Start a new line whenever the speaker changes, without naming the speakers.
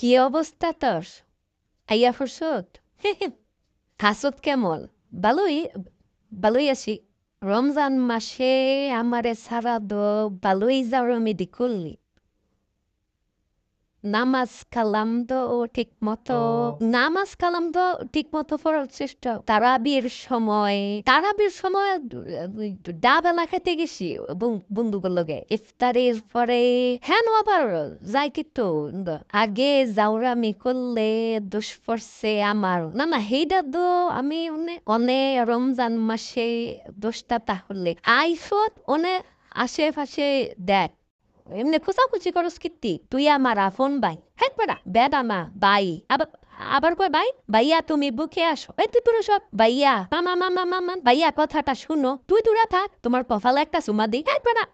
কি অবস্থা তোর? আইয়া ফুরসত? হাসত কেমল? ভালোই ভালোই আছি। রমজান মাসে আমারে সারা দো ভালোই আমি করলি নামাজ ঠিক মতো নামাজ তো ঠিক মতো পড়ার চেষ্টা। তারাবির সময় তারাবির সময় ডাবেলা খেতে গেছি বন্ধুগুলোর লগে। ইফতারের পরে হ্যাঁ আবার যাই কিন্তু। আগে জাউরামি করলে দোষ পড়ছে আমার। না না সেইটা তো আমি অনে অনে রমজান মাসে দোষটা তাহলে। আইসত অনে আশেপাশে দেখ। এমনি খুচাখুচি করস কিত্তি তুই আমার আফন বাই। হ্যাঁ পড়া বেদ মা বাই। আবার আবার কয় ভাই ভাইয়া, তুমি বুকে আসো। এই তুই পুরো সব, ভাইয়া। মামা মামা মামা ভাইয়া, কথাটা শুনো। তুই দূরা থাক, তোমার কফালে একটা সুমা দি। হ্যাঁ বেড়া